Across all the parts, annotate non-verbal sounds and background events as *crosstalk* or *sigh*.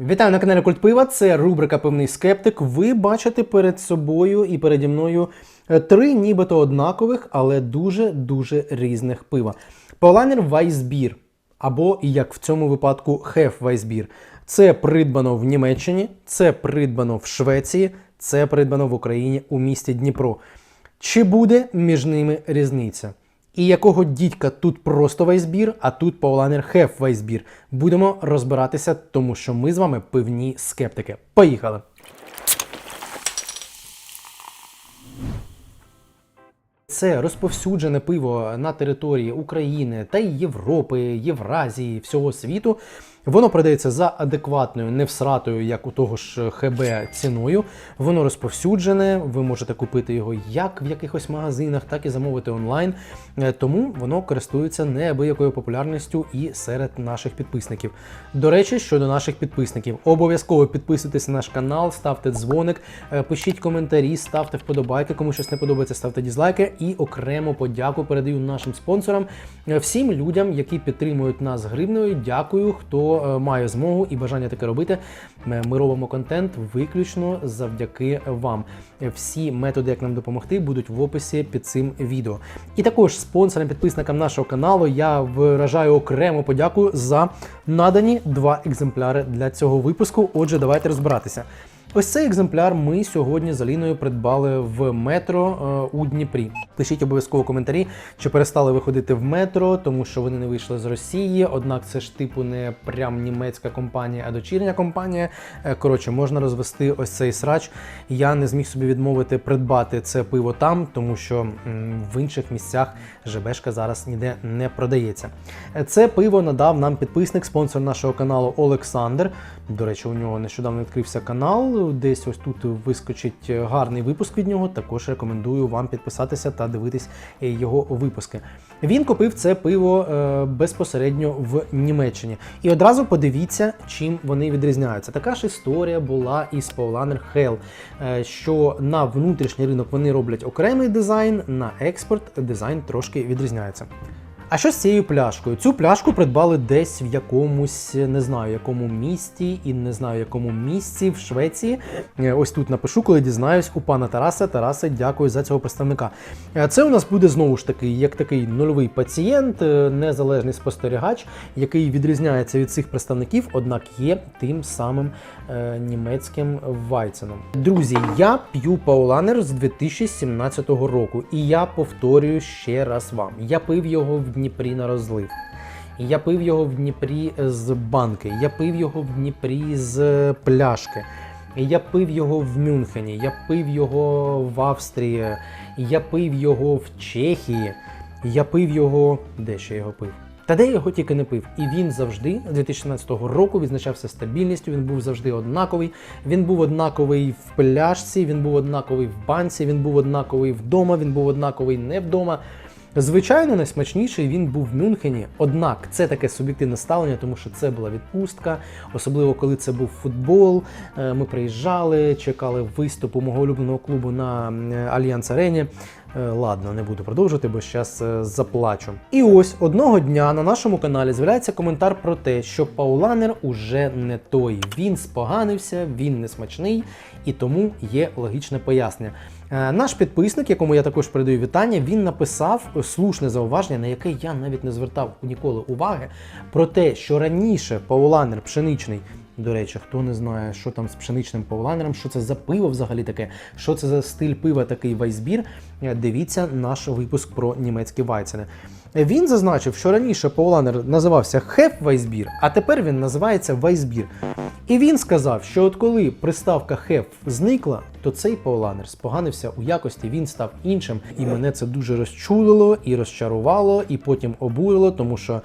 Вітаю на каналі Культ Пива. Це рубрика Пивний скептик. Ви бачите перед собою і переді мною е, три нібито однакових, але дуже-дуже різних пива. Паулайнер Weissbier, або, як в цьому випадку, Хеф Weissbier. Це придбано в Німеччині, це придбано в Швеції, це придбано в Україні у місті Дніпро. Чи буде між ними різниця? І якого дідька тут просто вайсбір, а тут Паулайнер Хеф вайсбір. Будемо розбиратися, тому що ми з вами пивні скептики. Поїхали! Це розповсюджене пиво на території України та й Європи, Євразії, всього світу. Воно продається за адекватною, не всратою, як у того ж ХБ ціною. Воно розповсюджене. Ви можете купити його як в якихось магазинах, так і замовити онлайн. Е, Тому воно користується неабиякою популярністю і серед наших підписників. До речі, щодо наших підписників, обов'язково підписуйтесь на наш канал, ставте дзвоник, е, пишіть коментарі, ставте вподобайки. Кому щось не подобається, ставте дізлайки. І окремо подяку передаю нашим спонсорам, е, всім людям, які підтримують нас гривною. Дякую, хто е, має змогу і бажання таке робити. Ми робимо контент виключно завдяки вам. Всі методи, як нам допомогти, будуть в описі під цим відео. І також спонсорам, підписникам нашого каналу я виражаю окрему подяку за надані два екземпляри для цього випуску. Отже, давайте розбиратися. Ось цей екземпляр ми сьогодні з Аліною придбали в метро е, у Дніпрі. Пишіть обов'язково коментарі, чи перестали виходити в метро, тому що вони не вийшли з Росії. Однак це ж типу не прям німецька компанія, а дочірня компанія. Е, Коротше, можна розвести ось цей срач. Я не зміг собі відмовити придбати це пиво там, тому що в інших місцях ЖБшка зараз ніде не продається. Е, Це пиво надав нам підписник, спонсор нашого каналу Олександр. До речі, у нього нещодавно відкрився канал. Десь ось тут вискочить гарний випуск від нього. Також рекомендую вам підписатися та дивитись е, його випуски. Він купив це пиво е, безпосередньо в Німеччині. І одразу подивіться, чим вони відрізняються. Така ж історія була і з Paulaner Hell, е, що на внутрішній ринок вони роблять окремий дизайн, на експорт дизайн трошки відрізняється. А що з цією пляшкою? Цю пляшку придбали десь в якомусь, не знаю, якому місті і не знаю, якому місці в Швеції. Е, Ось тут напишу, коли дізнаюсь у пана Тараса. Тарасе, дякую за цього представника. Е, Це у нас буде знову ж таки як такий нульовий пацієнт, е, незалежний спостерігач, який відрізняється від цих представників, однак є тим самим е, німецьким вайценом. Друзі, я п'ю Пауланер з 2017 року, і я повторюю ще раз вам: я пив його в Дніпрі на розлив. Я пив його в Дніпрі з банки, я пив його в Дніпрі з пляшки. Я пив його в Мюнхені, я пив його в Австрії, я пив його в Чехії, я пив його. Де ще його пив? Та де його тільки не пив. І він завжди, 2017 року, відзначався стабільністю, він був завжди однаковий. Він був однаковий в пляшці, він був однаковий в банці, він був однаковий вдома, він був однаковий не вдома. Звичайно, найсмачніший він був в Мюнхені. Однак це таке суб'єктивне ставлення, тому що це була відпустка, особливо коли це був футбол. Е, Ми приїжджали, чекали виступу мого улюбленого клубу на е, Альянс Арені. Е, Ладно, не буду продовжувати, бо зараз заплачу. І ось одного дня на нашому каналі з'являється коментар про те, що Пауланер уже не той. Він споганився, він не смачний, і тому є логічне пояснення. Е, Наш підписник, якому я також передаю вітання, він написав слушне зауваження, на яке я навіть не звертав ніколи уваги, про те, що раніше Пауланер пшеничний. До речі, хто не знає, що там з пшеничним паулайнером, що це за пиво взагалі таке, що це за стиль пива такий вайсбір, е, дивіться наш випуск про німецькі вайцени. Він зазначив, що раніше Пауланер називався Хеф Вайсбір, а тепер він називається Вайсбір. І він сказав, що от коли приставка Хеф зникла, то цей Пауланер споганився у якості, він став іншим. І мене це дуже розчулило і розчарувало, і потім обурило, тому що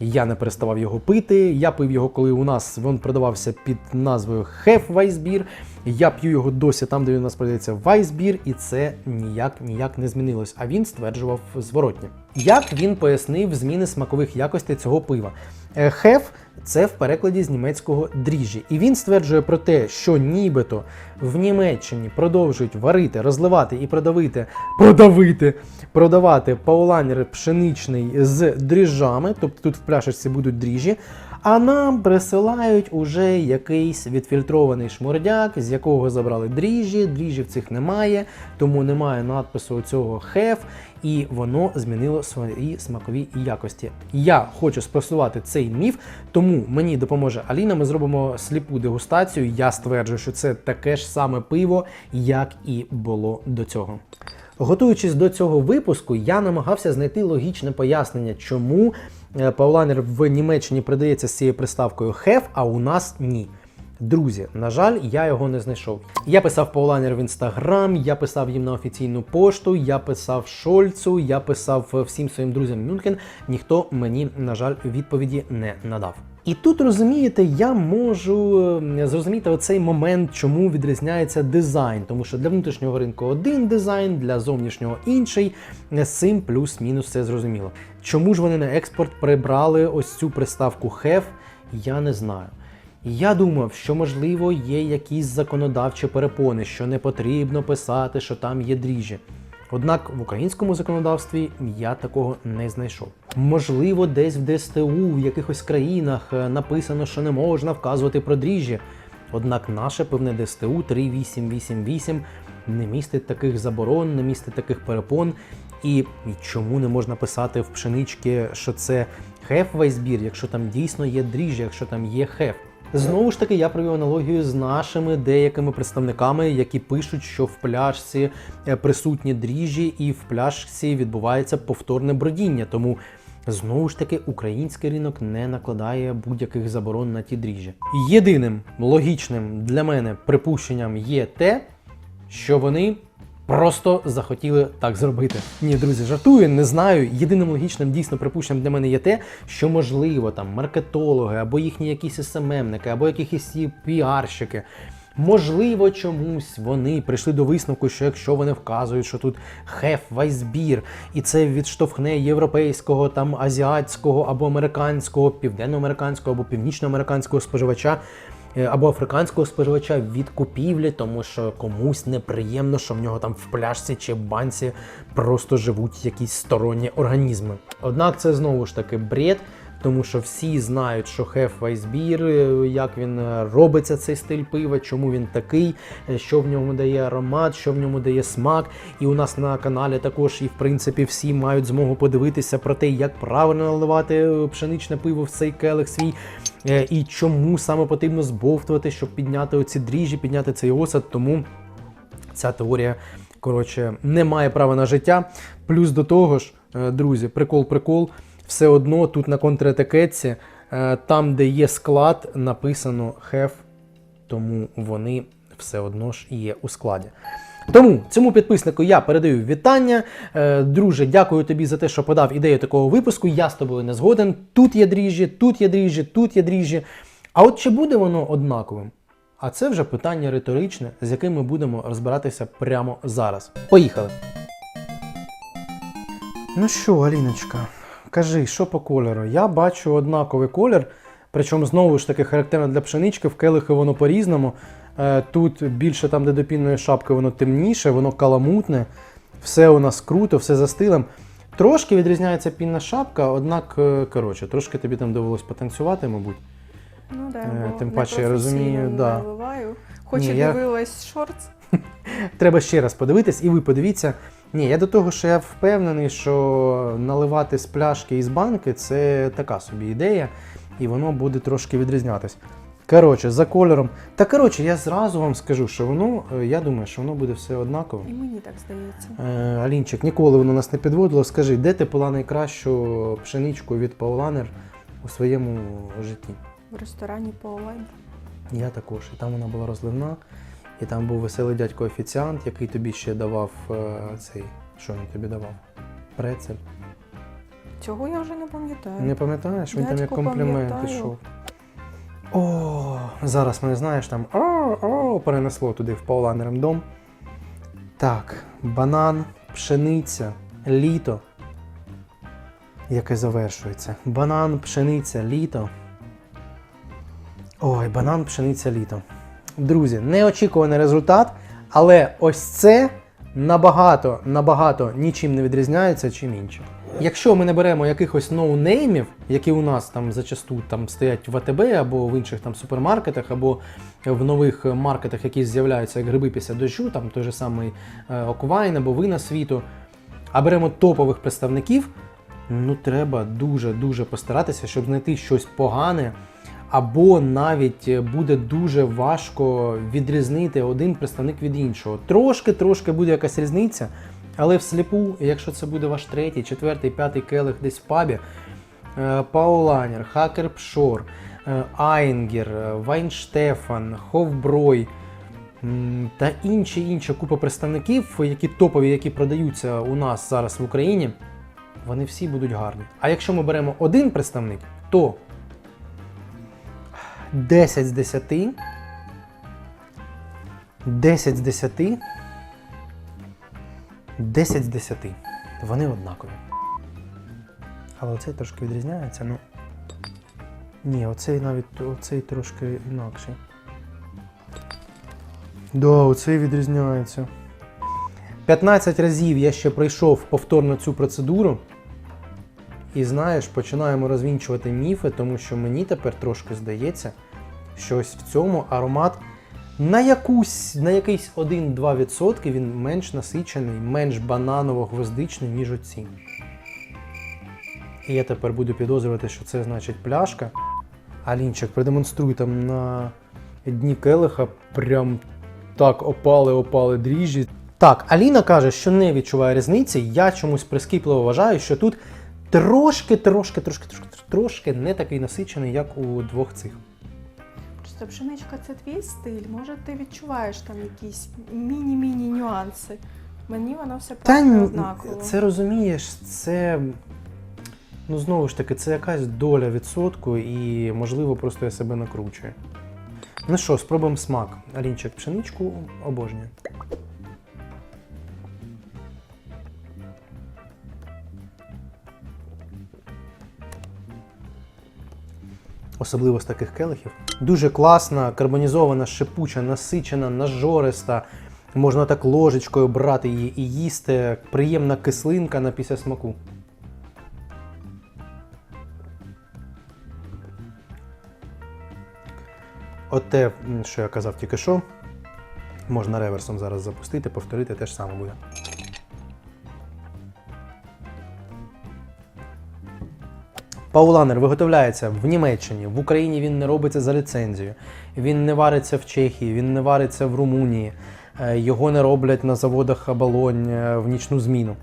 я не переставав його пити. Я пив його, коли у нас він продавався під назвою Хеф Вайсбір. Я п'ю його досі там, де він у нас продається Вайсбір, і це ніяк ніяк не змінилось. А він стверджував зворотнє. Як він пояснив зміни смакових якостей цього пива? Хеф це в перекладі з німецького дріжджі. І він стверджує про те, що нібито в Німеччині продовжують варити, розливати і продавити, продавити, продавати паулайнер пшеничний з дріжджами, тобто тут в пляшечці будуть дріжджі. А нам присилають уже якийсь відфільтрований шмурдяк, з якого забрали дріжджі. Дріжджів цих немає, тому немає надпису цього хеф, і воно змінило свої смакові якості. Я хочу спростувати цей міф, тому мені допоможе Аліна. Ми зробимо сліпу дегустацію. Я стверджую, що це таке ж саме пиво, як і було до цього. Готуючись до цього випуску, я намагався знайти логічне пояснення, чому Паулайнер в Німеччині продається з цією приставкою Have, а у нас ні. Друзі, на жаль, я його не знайшов. Я писав Паулайнер в інстаграм, я писав їм на офіційну пошту, я писав Шольцу, я писав е, всім своїм друзям Мюнхен. Ніхто мені, на жаль, відповіді не надав. І тут розумієте, я можу е, зрозуміти оцей момент, чому відрізняється дизайн, тому що для внутрішнього ринку один дизайн, для зовнішнього інший. З цим плюс-мінус все зрозуміло. Чому ж вони на експорт прибрали ось цю приставку HEF, я не знаю. Я думав, що можливо є якісь законодавчі перепони, що не потрібно писати, що там є дріжджі. Однак в українському законодавстві я такого не знайшов. Можливо, десь в ДСТУ в якихось країнах е, написано, що не можна вказувати про дріжджі. Однак наше певне ДСТУ 3888 не містить таких заборон, не містить таких перепон. І чому не можна писати в пшенички, що це хеф вайсбір, якщо там дійсно є дріжджі, якщо там є хеф. Знову ж таки, я провів аналогію з нашими деякими представниками, які пишуть, що в пляшці е, присутні дріжджі, і в пляшці відбувається повторне бродіння. Тому знову ж таки український ринок не накладає будь-яких заборон на ті дріжджі. Єдиним логічним для мене припущенням є те, що вони просто захотіли так зробити. Ні, друзі, жартую, не знаю. Єдиним логічним дійсно припущенням для мене є те, що можливо там маркетологи або їхні якісь СММники, або якісь піарщики. Можливо, чомусь вони прийшли до висновку, що якщо вони вказують, що тут хеф, вайсбір, і це відштовхне європейського, там азіатського або американського, південноамериканського або північноамериканського споживача або африканського споживача від купівлі, тому що комусь неприємно, що в нього там в пляшці чи банці просто живуть якісь сторонні організми. Однак це знову ж таки бред. Тому що всі знають, що хеф вайсбір, е, як він е, робиться цей стиль пива, чому він такий, е, що в ньому дає аромат, що в ньому дає смак. І у нас на каналі також, і в принципі, всі мають змогу подивитися про те, як правильно наливати е, пшеничне пиво в цей келих свій. Е, І чому саме потрібно збовтувати, щоб підняти оці дріжджі, підняти цей осад. Тому ця теорія, коротше, не має права на життя. Плюс до того ж, е, друзі, прикол-прикол, все одно тут на контратикетці, е, там, де є склад, написано хеф, тому вони все одно ж є у складі. Тому цьому підписнику я передаю вітання. Е, Друже, дякую тобі за те, що подав ідею такого випуску. Я з тобою не згоден. Тут є дріжджі, тут є дріжджі, тут є дріжджі. А от чи буде воно однаковим? А це вже питання риторичне, з яким ми будемо розбиратися прямо зараз. Поїхали. Ну що, Аліночка, кажи, що по кольору? Я бачу однаковий колір, причому знову ж таки характерно для пшенички, в келихи воно по-різному. Е, Тут більше там, де до пінної шапки, воно темніше, воно каламутне, все у нас круто, все за стилем. Трошки відрізняється пінна шапка, однак, е, коротше, трошки тобі там довелось потанцювати, мабуть. Ну да, Е, бо тим паче, я розумію, да. Хоч і я- дивилась шортс. *laughs* Треба ще раз подивитись, і ви подивіться. Ні, я до того, що я впевнений, що наливати з пляшки і з банки це така собі ідея, і воно буде трошки відрізнятись. Коротше, за кольором. Та коротше, я зразу вам скажу, що воно, е, я думаю, що воно буде все однаково. І мені так здається. Е, Алінчик, ніколи воно нас не підводило. Скажи, де ти пила найкращу пшеничку від Пауланер у своєму житті? В ресторані по. Я також. І там вона була розливна, і там був веселий дядько офіціант, який тобі ще давав е, цей. Що він тобі давав? Прецель. Цього я вже не пам'ятаю. Не пам'ятаєш? Він там як комплімент пам'ятаю. О, зараз мене знаєш там. О, о, перенесло туди в Пауланером дом. Так, банан, пшениця, літо. Яке завершується. Банан, пшениця, літо. Ой, банан, пшениця, літо. Друзі, неочікуваний результат, але ось це набагато, набагато нічим не відрізняється, чим інше. Якщо ми не беремо якихось ноунеймів, які у нас там зачасту там стоять в АТБ або в інших там супермаркетах, або в нових маркетах, які з'являються як гриби після дощу, там той же самий е, Оквайн або вина світу, а беремо топових представників, ну треба дуже-дуже постаратися, щоб знайти щось погане, або навіть буде дуже важко відрізнити один представник від іншого. Трошки-трошки буде якась різниця, але всліпу, якщо це буде ваш третій, четвертий, п'ятий келих десь в пабі, е, Пауланер, Хакер Пшор, е, Айнгер, е, Вайнштефан, Ховброй та інші інші купа представників, які топові, які продаються у нас зараз в Україні, вони всі будуть гарні. А якщо ми беремо один представник, то 10 з 10, 10 з 10, 10 з 10. Вони однакові. Але оцей трошки відрізняється, ну. Ні, оцей навіть оцей трошки інакший. Да, оцей відрізняється. 15 разів я ще пройшов повторно цю процедуру. І знаєш, починаємо розвінчувати міфи, тому що мені тепер трошки здається, що ось в цьому аромат на, якусь, на якийсь 1-2% він менш насичений, менш бананово-гвоздичний, ніж оці. І я тепер буду підозрювати, що це значить пляшка. Алінчик, продемонструй там на дні келиха прям так опали-опали дріжджі. Так, Аліна каже, що не відчуває різниці. Я чомусь прискіпливо вважаю, що тут трошки, трошки, трошки, трошки, трошки не такий насичений, як у двох цих. Просто пшеничка це твій стиль. Може, ти відчуваєш там якісь міні-міні нюанси. Мені воно все просто однаково. це розумієш, це. Ну, знову ж таки, це якась доля відсотку, і можливо просто я себе накручую. Ну що, спробуємо смак. Алінчик пшеничку обожнює. Особливо з таких келихів. Дуже класна, карбонізована, шипуча, насичена, нажориста. Можна так ложечкою брати її і їсти. Приємна кислинка на після смаку. От те, що я казав тільки що, можна реверсом зараз запустити, повторити, те ж саме буде. Пауланер виготовляється в Німеччині, в Україні він не робиться за ліцензією, він не вариться в Чехії, він не вариться в Румунії, е, його не роблять на заводах оболонь е, в нічну зміну.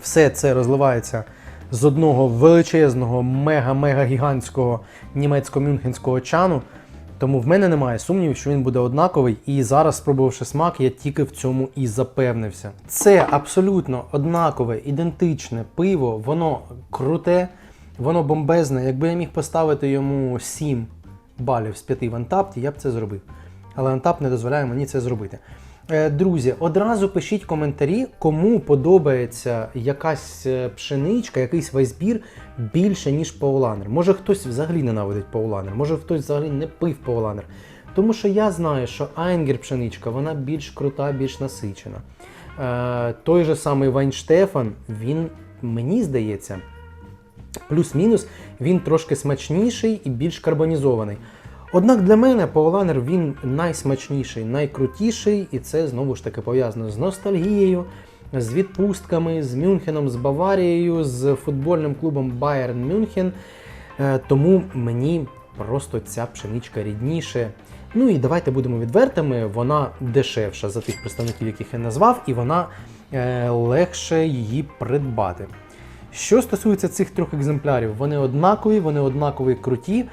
Все це розливається з одного величезного, мега-мега-гігантського німецько-мюнхенського чану. Тому в мене немає сумнівів, що він буде однаковий. І зараз, спробувавши смак, я тільки в цьому і запевнився. Це абсолютно однакове, ідентичне пиво, воно круте, воно бомбезне. Якби я міг поставити йому 7 балів з 5 в Антапті, я б це зробив. Але Антап не дозволяє мені це зробити. Е, Друзі, одразу пишіть коментарі, кому подобається якась е, пшеничка, якийсь вайсбір більше, ніж пауланер. Може хтось взагалі ненавидить пауланер, може хтось взагалі не пив пауланер. Тому що я знаю, що Айнгер пшеничка вона більш крута, більш насичена. Е, той же самий Вайнштефан, він мені здається, плюс-мінус, він трошки смачніший і більш карбонізований. Однак для мене Пауланер він найсмачніший, найкрутіший, і це знову ж таки пов'язано з ностальгією, з відпустками, з Мюнхеном, з Баварією, з футбольним клубом Bayern Мюнхен. Е, Тому мені просто ця пшеничка рідніше. Ну і давайте будемо відвертими, вона дешевша за тих представників, яких я назвав, і вона е, легше її придбати. Що стосується цих трьох екземплярів, вони однакові, вони однакові круті.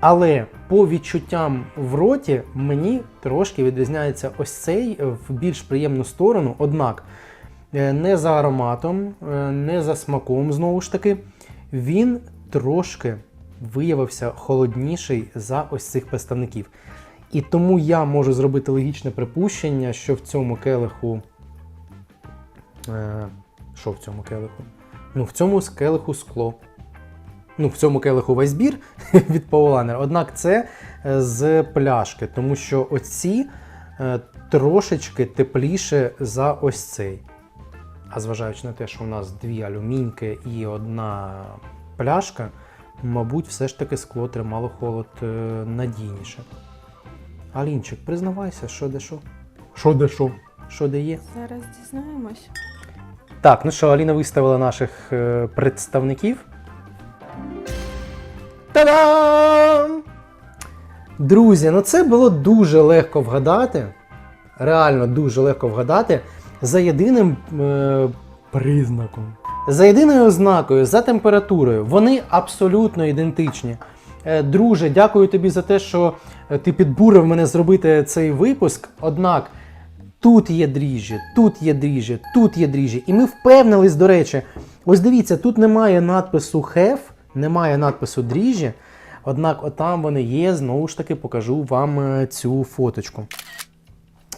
Але по відчуттям в роті мені трошки відрізняється ось цей в більш приємну сторону. Однак е, не за ароматом, е, не за смаком, знову ж таки, він трошки виявився холодніший за ось цих представників. І тому я можу зробити логічне припущення, що в цьому келиху. Е, що в цьому келиху? Ну, в цьому келиху скло ну, в цьому келиху весь збір *laughs* від Пауланер. Однак це е, з пляшки, тому що оці е, трошечки тепліше за ось цей. А зважаючи на те, що у нас дві алюміньки і одна пляшка, мабуть, все ж таки скло тримало холод е, надійніше. Алінчик, признавайся, що де що? Що де що? Що де є? Зараз дізнаємось. Так, ну що, Аліна виставила наших е, представників. Та-дам! Друзі, ну це було дуже легко вгадати. Реально дуже легко вгадати за єдиним е, признаком. За єдиною ознакою, за температурою. Вони абсолютно ідентичні. Е, Друже, дякую тобі за те, що е, ти підбурив мене зробити цей випуск. Однак тут є дріжджі, тут є дріжджі, тут є дріжджі. І ми впевнились, до речі, ось дивіться, тут немає надпису have, немає надпису дріжджі. Однак отам вони є, знову ж таки покажу вам е, цю фоточку.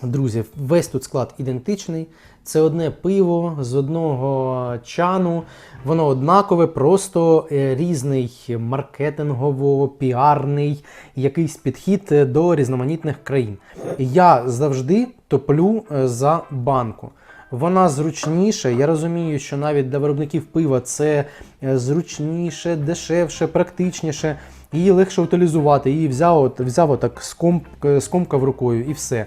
Друзі, весь тут склад ідентичний. Це одне пиво з одного чану. Воно однакове, просто е, різний маркетингово-піарний якийсь підхід е, до різноманітних країн. Я завжди топлю е, за банку. Вона зручніша. Я розумію, що навіть для виробників пива це зручніше, дешевше, практичніше. Її легше утилізувати. Її взяв, взяв отак, скомп, скомкав рукою і все.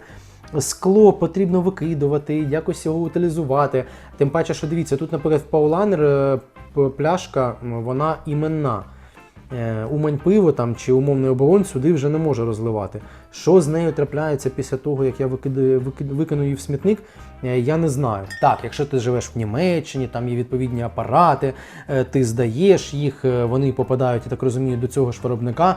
Скло потрібно викидувати, якось його утилізувати. Тим паче, що дивіться, тут, наприклад, в Пауланер е, пляшка, вона іменна. Е, Умань пиво там чи умовний оболонь сюди вже не може розливати. Що з нею трапляється після того, як я викидаю, викид- викину її в смітник, е, я не знаю. Так, якщо ти живеш в Німеччині, там є відповідні апарати, е, ти здаєш їх, вони попадають, я так розумію, до цього ж виробника.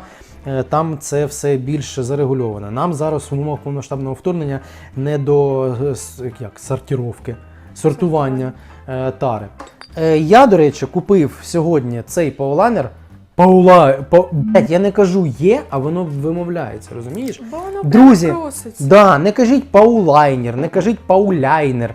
Там це все більш зарегульовано. Нам зараз в умовах повномасштабного вторгнення не до як, сортировки, сортування тари. Я, до речі, купив сьогодні цей паулайнер. Паула, па, блядь, я не кажу є, а воно вимовляється, розумієш? Бо воно Друзі, проситься. Да, не кажіть паулайнер, не кажіть пауляйнер.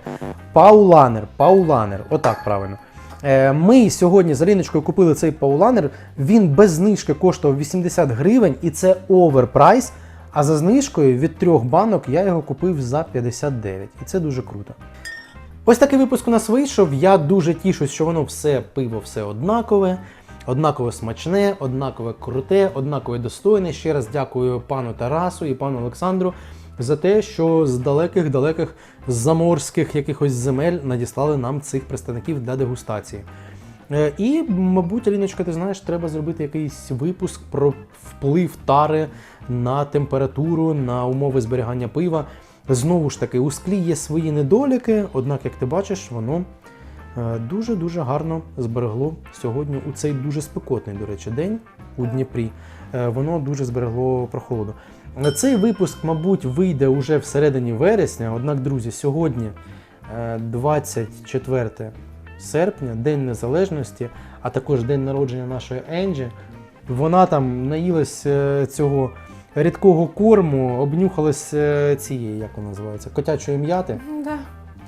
Пауланер, пауланер. Отак правильно. Е, Ми сьогодні з Аліночкою купили цей пауланер. Він без знижки коштував 80 гривень, і це оверпрайс. А за знижкою від трьох банок я його купив за 59. І це дуже круто. Ось такий випуск у нас вийшов. Я дуже тішусь, що воно все пиво все однакове, однаково смачне, однакове круте, однаково достойне. Ще раз дякую пану Тарасу і пану Олександру за те, що з далеких-далеких заморських якихось земель надіслали нам цих представників для дегустації. Е, І, мабуть, Аліночка, ти знаєш, треба зробити якийсь випуск про вплив тари на температуру, на умови зберігання пива. Знову ж таки, у склі є свої недоліки, однак, як ти бачиш, воно дуже-дуже гарно зберегло сьогодні у цей дуже спекотний, до речі, день у Дніпрі. Е, Воно дуже зберегло прохолоду. Е, Цей випуск, мабуть, вийде уже всередині вересня. Однак, друзі, сьогодні е, 24 серпня, День Незалежності, а також день народження нашої Енджі. Вона там наїлась е, цього рідкого корму, обнюхалась е, цієї, як вона називається, котячої м'яти. Да.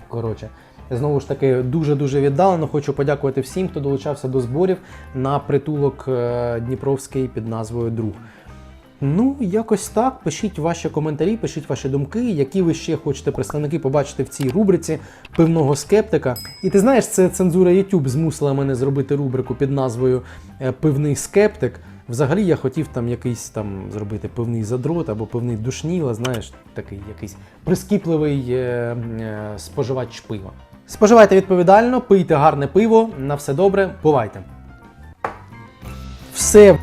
Коротше, знову ж таки, дуже-дуже віддалено хочу подякувати всім, хто долучався до зборів на притулок е, Дніпровський під назвою Друг. Ну, якось так. Пишіть ваші коментарі, пишіть ваші думки, які ви ще хочете представники побачити в цій рубриці пивного скептика. І ти знаєш, це цензура YouTube змусила мене зробити рубрику під назвою е, Пивний скептик. Взагалі я хотів там якийсь там зробити пивний задрот або пивний душніла, знаєш, такий якийсь прискіпливий е, е, споживач пива. Споживайте відповідально, пийте гарне пиво, на все добре, бувайте. Все